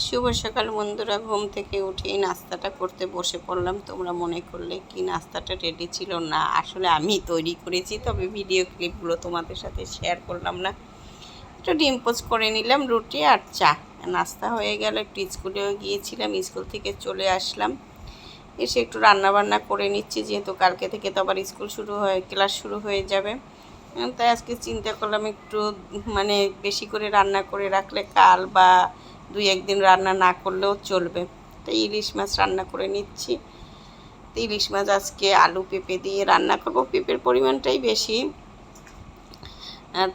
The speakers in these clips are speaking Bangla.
শুভ সকাল বন্ধুরা, ঘুম থেকে উঠেই নাস্তাটা করতে বসে পড়লাম। তোমরা মনে করলে কি নাস্তাটা রেডি ছিল? না, আসলে আমি তৈরি করেছি, তবে ভিডিও ক্লিপগুলো তোমাদের সাথে শেয়ার করলাম না। একটু ডিম পোচ করে নিলাম, রুটি আর চা। নাস্তা হয়ে গেল, একটু স্কুলেও গিয়েছিলাম, স্কুল থেকে চলে আসলাম। এসে একটু রান্না বান্না করে নিচ্ছি, যেহেতু কালকে থেকে তো আবার স্কুল শুরু হয়ে ক্লাস শুরু হয়ে যাবে। তাই আজকে চিন্তা করলাম একটু মানে বেশি করে রান্না করে রাখলে কাল বা দুই একদিন রান্না না করলেও চলবে। তাই ইলিশ মাছ রান্না করে নিচ্ছি। তো ইলিশ মাছ আজকে আলু পেঁপে দিয়ে রান্না করব। পেঁপের পরিমাণটাই বেশি।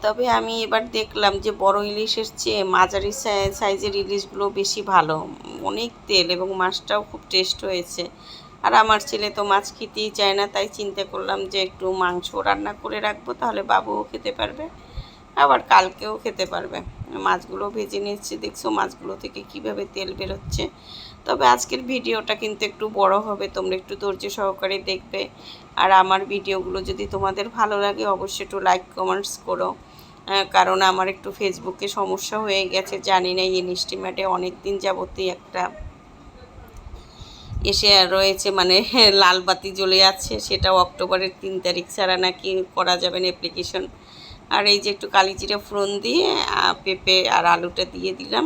তবে আমি এবার দেখলাম যে বড় ইলিশের চেয়ে মাঝারি সাই- সাইজের ইলিশগুলো বেশি ভালো। অনেক তেল এবং মাছটাও খুব টেস্ট হয়েছে। আর আমার ছেলে তো মাছ খেতেই চায় না, তাই চিন্তা করলাম যে একটু মাংস রান্না করে রাখব, তাহলে বাবুও খেতে পারবে, আবার কালকেও খেতে পারবে। মাছগুলো ভেজে নিচ্ছি দেখছ মাছগুলো থেকে কীভাবে তেল বেরোচ্ছে। তবে আজকের ভিডিওটা কিন্তু একটু বড় হবে, তোমরা একটু ধৈর্য সহকারে দেখবে। আর আমার ভিডিওগুলো যদি তোমাদের ভালো লাগে, অবশ্যই একটু লাইক কমেন্টস করো। কারণ আমার একটু ফেসবুকে সমস্যা হয়ে গেছে, জানি না ইনস্টিমেটে অনেক দিন যাবতই একটা এসে রয়েছে মানে লাল বাতি জ্বলে আছে, সেটাও অক্টোবরের তিন তারিখ ছাড়া নাকি করা যাবে না অ্যাপ্লিকেশন আর এই যে একটু কালিজিরা ফোড়ন দিয়ে পেঁপে আর আলুটা দিয়ে দিলাম।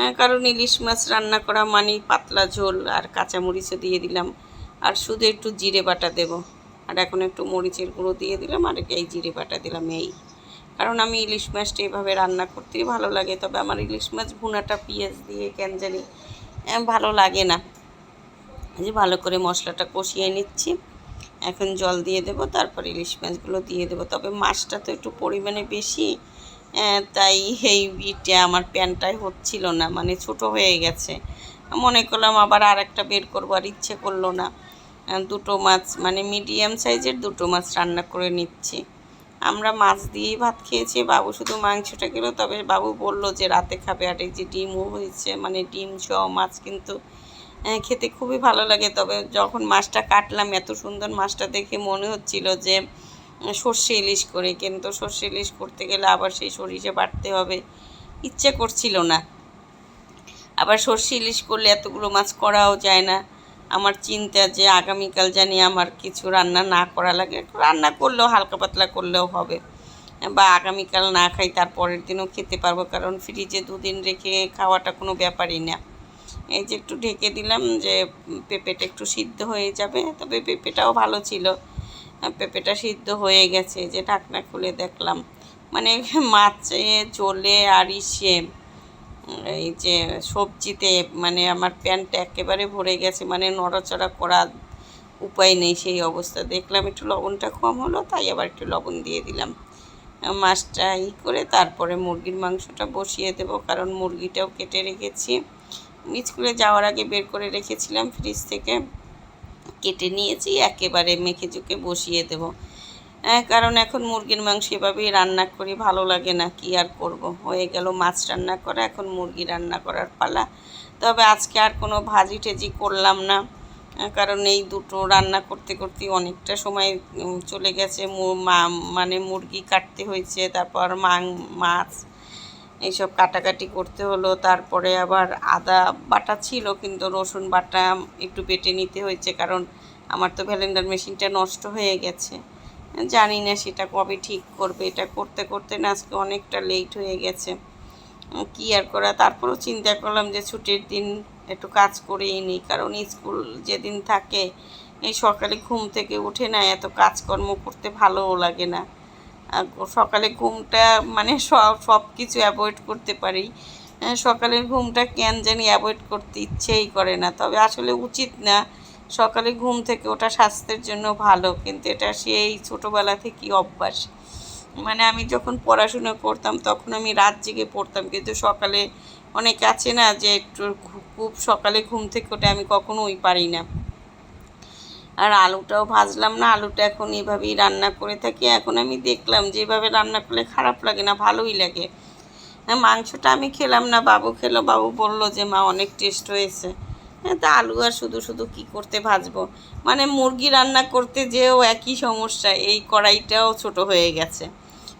আহ, কারণ ইলিশ মাছ রান্না করা মানেই পাতলা ঝোল আর কাঁচামরিচও দিয়ে দিলাম। আর শুধু একটু জিরে বাটা দেব। আর এখন একটু মরিচের গুঁড়ো দিয়ে দিলাম আর এই জিরে বাটা দিলাম এই। কারণ আমি ইলিশ মাছটা এভাবে রান্না করতেই ভালো লাগে তবে আমার ইলিশ মাছ ভুনাটা পেঁয়াজ দিয়ে কেন জানি ভালো লাগে না। যে ভালো করে মশলাটা কষিয়ে নিচ্ছি। এখন জল দিয়ে দেব, তারপর ইলিশ মাছগুলো দিয়ে দেব। তবে মাছটা তো একটু পরিমাণে বেশি তাই এই ইটা আমার প্যানটাই হচ্ছিল না মানে ছোট হয়ে গেছে। মনে করলাম আবার আর একটা বের করব, আর ইচ্ছে করল না। দুটো মাছ মানে মিডিয়াম সাইজের দুটো মাছ রান্না করে নিচ্ছি। আমরা মাছ দিয়েই ভাত খেয়েছি, বাবু শুধু মাংসটা গেলো তবে বাবু বলল যে রাতে খাবে, আর এই যে ডিমও হয়েছে মানে ডিম সহ মাছ কিন্তু খেতে খুবই ভালো লাগে। তবে যখন মাছটা কাটলাম, এত সুন্দর মাছটা দেখে মনে হচ্ছিল যে সর্ষে ইলিশ করে। কিন্তু সর্ষে ইলিশ করতে গেলে আবার সেই সরিষে বাটতে হবে। ইচ্ছে করছিল না। আবার সর্ষে ইলিশ করলে এতগুলো মাছ করাও যায় না। আমার চিন্তা যে, আগামীকাল জানি আমার কিছু রান্না না করা লাগে। রান্না করলেও, হালকা পাতলা করলেও হবে। বা আগামীকাল না খাই তার পরের দিনও খেতে পারব। কারণ ফ্রিজে দুদিন রেখে খাওয়াটা কোনো ব্যাপারই না। এই যে একটু ঢেকে দিলাম যে পেঁপেটা একটু সিদ্ধ হয়ে যাবে। তবে পেঁপেটাও ভালো ছিল। পেঁপেটা সিদ্ধ হয়ে গেছে। যে ঢাকনা খুলে দেখলাম। মানে মাছে জলে আর ইসে এই যে সবজিতে মানে আমার প্যান্টটা একেবারে ভরে গেছে। মানে নড়াচড়া করা উপায় নেই সেই অবস্থা। দেখলাম একটু লবণটা কম হলো, তাই আবার একটু লবণ দিয়ে দিলাম। মাছটা ই করে তারপরে মুরগির মাংসটা বসিয়ে দেবো, কারণ মুরগিটাও কেটে রেখেছি। স্কুলে যাওয়ার আগে বের করে রেখেছিলাম ফ্রিজ থেকে। কেটে নিয়েছি, একেবারে মেখে চুকে বসিয়ে দেবো। কারণ এখন মুরগির মাংস এভাবেই রান্না করি, ভালো লাগে না কি আর করব। হয়ে গেল মাছ রান্না করা, এখন মুরগি রান্না করার পালা। তবে আজকে আর কোনো ভাজি টেজি করলাম না কারণ এই দুটো রান্না করতে করতে অনেকটা সময় চলে গেছে। মানে মুরগি কাটতে হয়েছে, তারপর মাং, মাছ এইসব কাটাকাটি করতে হলো। তারপরে আবার আদা বাটা ছিল, কিন্তু রসুন বাটা একটু বেটে নিতে হয়েছে, কারণ আমার তো ভ্যালেন্ডার মেশিনটা নষ্ট হয়ে গেছে। জানি না সেটা কবে ঠিক করবে। এটা করতে করতে না আজকে অনেকটা লেট হয়ে গেছে। কি আর করা? তারপরেও চিন্তা করলাম যে ছুটির দিন একটু কাজ করেই নিই, কারণ স্কুল যেদিন থাকে, এই সকালে ঘুম থেকে উঠে না এত কাজকর্ম করতে ভালোও লাগে না। সকালে ঘুমটা মানে সব সব কিছু অ্যাভয়েড করতে পারি। সকালের ঘুমটা কেন জানি অ্যাভয়েড করতে ইচ্ছেই করে না। তবে আসলে উচিত না। সকালে ঘুম থেকে ওটা স্বাস্থ্যের জন্য ভালো, কিন্তু এটা সেই ছোটোবেলা থেকেই অভ্যাস। মানে আমি যখন পড়াশোনা করতাম তখন আমি রাত জেগে পড়তাম, কিন্তু সকালে অনেক আছে না যে একটু খুব সকালে ঘুম থেকে ওঠে আমি কখনোই পারি না। আর আলুটাও ভাজলাম না, আলুটা এখন এভাবেই রান্না করে থাকি। এখন আমি দেখলাম যে এভাবে রান্না করলে খারাপ লাগে না, ভালোই লাগে। হ্যাঁ মাংসটা আমি খেলাম না, বাবু খেলো, বাবু বলল যে, মা, অনেক টেস্ট হয়েছে। হ্যাঁ তা আলু আর শুধু শুধু কি করতে ভাজবো? মানে মুরগি রান্না করতে যেও একই সমস্যা, এই কড়াইটাও ছোট হয়ে গেছে।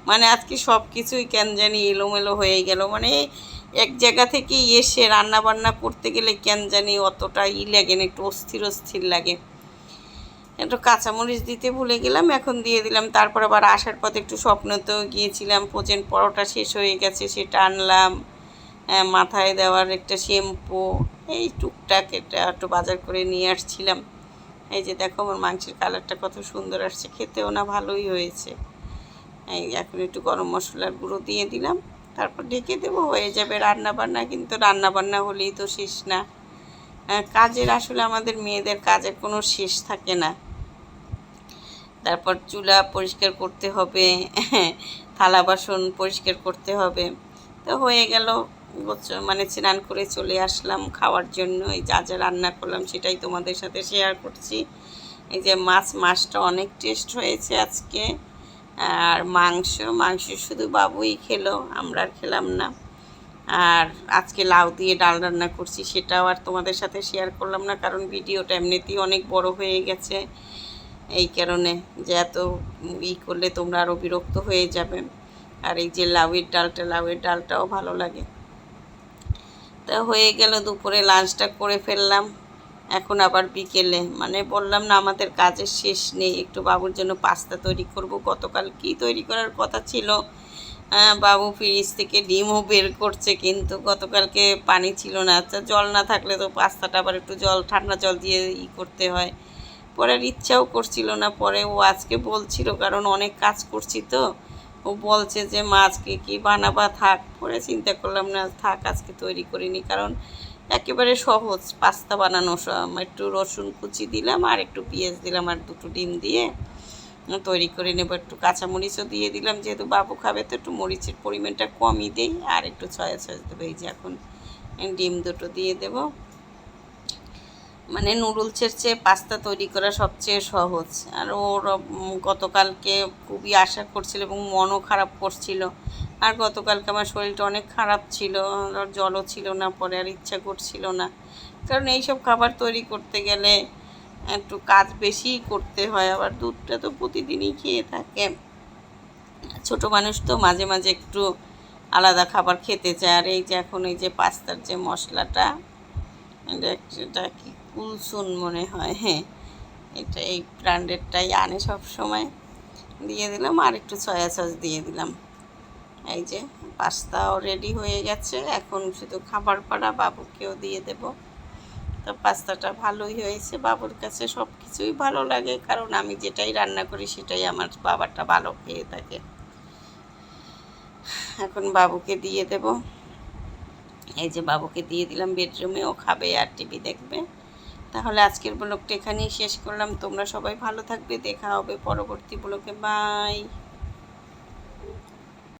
মানে আজকে সব কিছুই কেন জানি এলোমেলো হয়ে গেল। মানে এক জায়গা থেকে এসে রান্না বান্না করতে গেলে কেন জানি অতটা ই লাগে না, একটু অস্থির অস্থির লাগে। একটু কাঁচামরিচ দিতে ভুলে গেলাম, এখন দিয়ে দিলাম। তারপর আবার আসার পথে একটু স্বপ্নতেও গিয়েছিলাম পোচেন পরোটা শেষ হয়ে গেছে, সেটা আনলাম। মাথায় দেওয়ার একটা শ্যাম্পু, এই টুকটাক এটা একটু বাজার করে নিয়ে আসছিলাম। এই যে দেখো, আমার মাংসের কালারটা কত সুন্দর আসছে, খেতেও না ভালোই হয়েছে। এই এখন একটু গরম মশলার গুঁড়ো দিয়ে দিলাম, তারপর ঢেকে দেবো, হয়ে যাবে রান্না বান্না কিন্তু রান্না বান্না হলেই তো শেষ না। কাজের আসলে আমাদের মেয়েদের কাজের কোনো শেষ থাকে না। তারপর চুলা পরিষ্কার করতে হবে, থালা বাসন পরিষ্কার করতে হবে। তো হয়ে গেল মানে স্নান করে চলে আসলাম খাওয়ার জন্য। এই যা যা রান্না করলাম সেটাই তোমাদের সাথে শেয়ার করছি। এই যে মাছ, মাছটা অনেক টেস্ট হয়েছে আজকে। আর মাংস মাংস শুধু বাবুই খেলো, আমরা আর খেলাম না। আর আজকে লাউ দিয়ে ডাল রান্না করছি, সেটাও আর তোমাদের সাথে শেয়ার করলাম না, কারণ ভিডিওটা এমনিতেই অনেক বড় হয়ে গেছে। এই কারণে যে এত ই করলে তোমরা আরও বিরক্ত হয়ে যাবে। আর এই যে লাউয়ের ডালটা, লাউয়ের ডালটাও ভালো লাগে। তা হয়ে গেল, দুপুরে লাঞ্চটা করে ফেললাম। এখন আবার বিকেলে মানে বললাম না, আমাদের কাজের শেষ নেই। একটু বাবুর জন্য পাস্তা তৈরি করব। গতকাল কি তৈরি করার কথা ছিল? বাবু ফ্রিজ থেকে ডিমও বের করছে, কিন্তু গতকালকে পানি ছিল না। আচ্ছা জল না থাকলে তো পাস্তাটা আবার একটু জল, ঠান্ডা জল দিয়ে ই করতে হয়। পরে ইচ্ছাও করছিল না, পরে ও আজকে বলছিল, কারণ অনেক কাজ করছি তো। ও বলছে যে, মা, আজকে কি বানাবা? থাক। পরে চিন্তা করলাম, না, থাক, আজকে তৈরি করিনি। কারণ একেবারে সহজ, পাস্তা বানানো সব। একটু রসুন কুচি দিলাম আর একটু পেঁয়াজ দিলাম আর দুটো ডিম দিয়ে। তৈরি করে নেব। একটু কাঁচামরিচও দিয়ে দিলাম, যেহেতু বাবু খাবে তো একটু মরিচের পরিমাণটা কমই দেই, আর একটু ছয়া ছয়া দেবো। এই যে এখন ডিম দুটো দিয়ে দেবো। মানে নুডলসের চেয়ে পাস্তা তৈরি করা সবচেয়ে সহজ। আর ওর গতকালকে খুবই আশা করছিল এবং মনও খারাপ করছিল। আর গতকালকে আমার শরীরটা অনেক খারাপ ছিল জলও ছিল না পরে, আর ইচ্ছা করছিল না। কারণ এইসব খাবার তৈরি করতে গেলে একটু কাজ বেশিই করতে হয়, আবার দুধটা তো প্রতিদিনই খেয়ে থাকে। ছোট মানুষ তো মাঝে মাঝে একটু আলাদা খাবার খেতে চায়, আর এই যে এখন এই যে পাস্তার যে মশলাটা, এটা কি কুলসুন মনে হয় হ্যাঁ এটা এই ব্র্যান্ডেডটাই আনে সব সময় দিয়ে দিলাম আর একটু সয়া সস দিয়ে দিলাম। এই যে পাস্তাও রেডি হয়ে গেছে, এখন শুধু খাবার পাড়া বাবুকেও দিয়ে দেব। তো পাস্তাটা ভালোই হয়েছে, বাবুর কাছে সব কিছুই ভালো লাগে, কারণ আমি যেটাই রান্না করি সেটাই আমার বাবারটা ভালো খেয়ে থাকে। এখন বাবুকে দিয়ে দেব। এই যে বাবুকে দিয়ে দিলাম বেডরুমে, ও খাবে আর টিভি দেখবে। তাহলে আজকের ব্লগটা এখানেই শেষ করলাম। তোমরা সবাই ভালো থাকবে, দেখা হবে পরবর্তী ব্লগে। বাই।